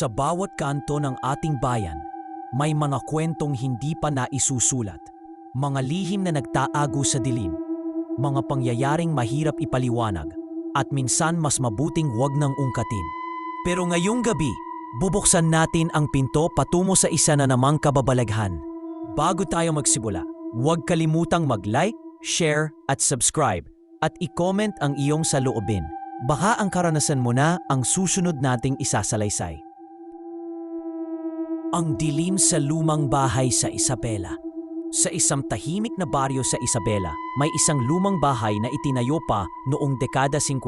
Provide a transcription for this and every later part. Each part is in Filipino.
Sa bawat kanto ng ating bayan, may mga kwentong hindi pa naisusulat, mga lihim na nagtaago sa dilim, mga pangyayaring mahirap ipaliwanag, at minsan mas mabuting wag nang ungkatin. Pero ngayong gabi, bubuksan natin ang pinto patungo sa isa na namang kababalaghan. Bago tayo magsimula, huwag kalimutang mag-like, share at subscribe at i-comment ang iyong saloobin. Baka ang karanasan mo na ang susunod nating isasalaysay. Ang dilim sa lumang bahay sa Isabela. Sa isang tahimik na baryo sa Isabela, may isang lumang bahay na itinayo pa noong dekada 50.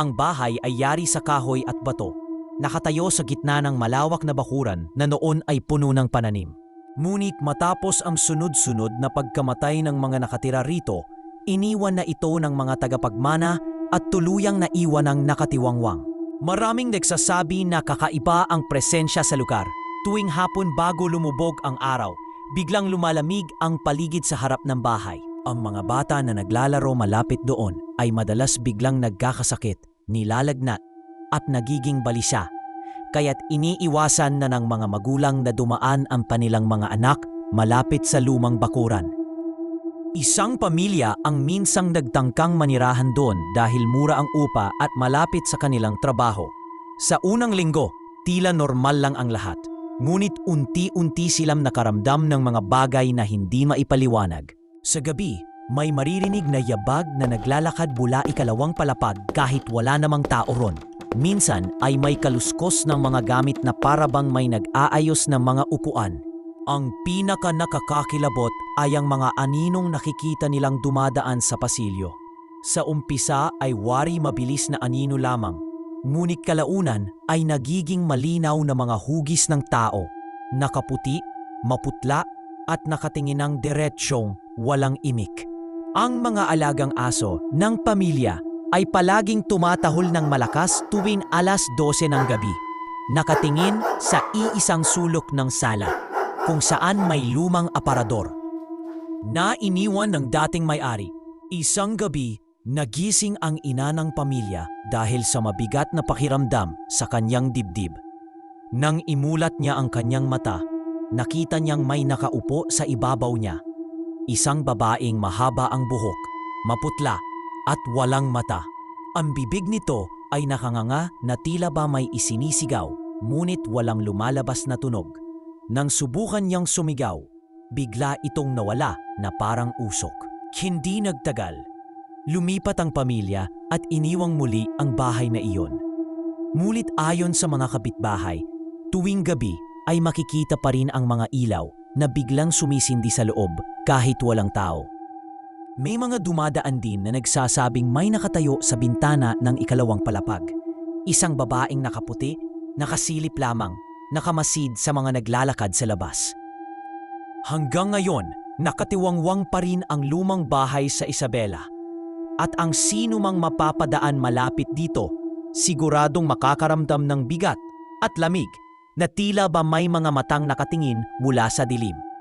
Ang bahay ay yari sa kahoy at bato, nakatayo sa gitna ng malawak na bakuran na noon ay puno ng pananim. Ngunit matapos ang sunod-sunod na pagkamatay ng mga nakatira rito, iniwan na ito ng mga tagapagmana at tuluyang naiwan ng nakatiwangwang. Maraming nagsasabi na kakaiba ang presensya sa lugar. Tuwing hapon bago lumubog ang araw, biglang lumalamig ang paligid sa harap ng bahay. Ang mga bata na naglalaro malapit doon ay madalas biglang nagkakasakit, nilalagnat, at nagiging balisa. Kaya't iniiwasan na ng mga magulang na dumaan ang kanilang mga anak malapit sa lumang bakuran. Isang pamilya ang minsang nagtangkang manirahan doon dahil mura ang upa at malapit sa kanilang trabaho. Sa unang linggo, tila normal lang ang lahat. Ngunit unti-unti silang nakaramdam ng mga bagay na hindi maipaliwanag. Sa gabi, may maririnig na yabag na naglalakad mula ikalawang palapag kahit wala namang tao ron. Minsan ay may kaluskos ng mga gamit na parabang may nag-aayos ng mga upuan. Ang pinaka nakakakilabot ay ang mga aninong nakikita nilang dumadaan sa pasilyo. Sa umpisa ay wari mabilis na anino lamang, ngunit kalaunan ay nagiging malinaw na mga hugis ng tao, nakaputi, maputla at nakatingin ng diretsyong walang imik. Ang mga alagang aso ng pamilya ay palaging tumatahol ng malakas tuwing alas 12 ng gabi, nakatingin sa iisang sulok ng sala kung saan may lumang aparador. Na iniwan ng dating may-ari, isang gabi nagising ang ina ng pamilya dahil sa mabigat na pakiramdam sa kanyang dibdib. Nang imulat niya ang kanyang mata, nakita niyang may nakaupo sa ibabaw niya. Isang babaeng mahaba ang buhok, maputla at walang mata. Ang bibig nito ay nakanganga na tila ba may isinisigaw, ngunit walang lumalabas na tunog. Nang subukan niyang sumigaw, bigla itong nawala na parang usok. Hindi nagtagal. Lumipat ang pamilya at iniwang muli ang bahay na iyon. Ngunit ayon sa mga kapitbahay, tuwing gabi ay makikita pa rin ang mga ilaw na biglang sumisindi sa loob kahit walang tao. May mga dumadaan din na nagsasabing may nakatayo sa bintana ng ikalawang palapag. Isang babaeng nakaputi, nakasilip lamang nakamasid sa mga naglalakad sa labas. Hanggang ngayon, nakatiwangwang pa rin ang lumang bahay sa Isabela. At ang sino mang mapapadaan malapit dito, siguradong makakaramdam ng bigat at lamig na tila ba may mga matang nakatingin mula sa dilim.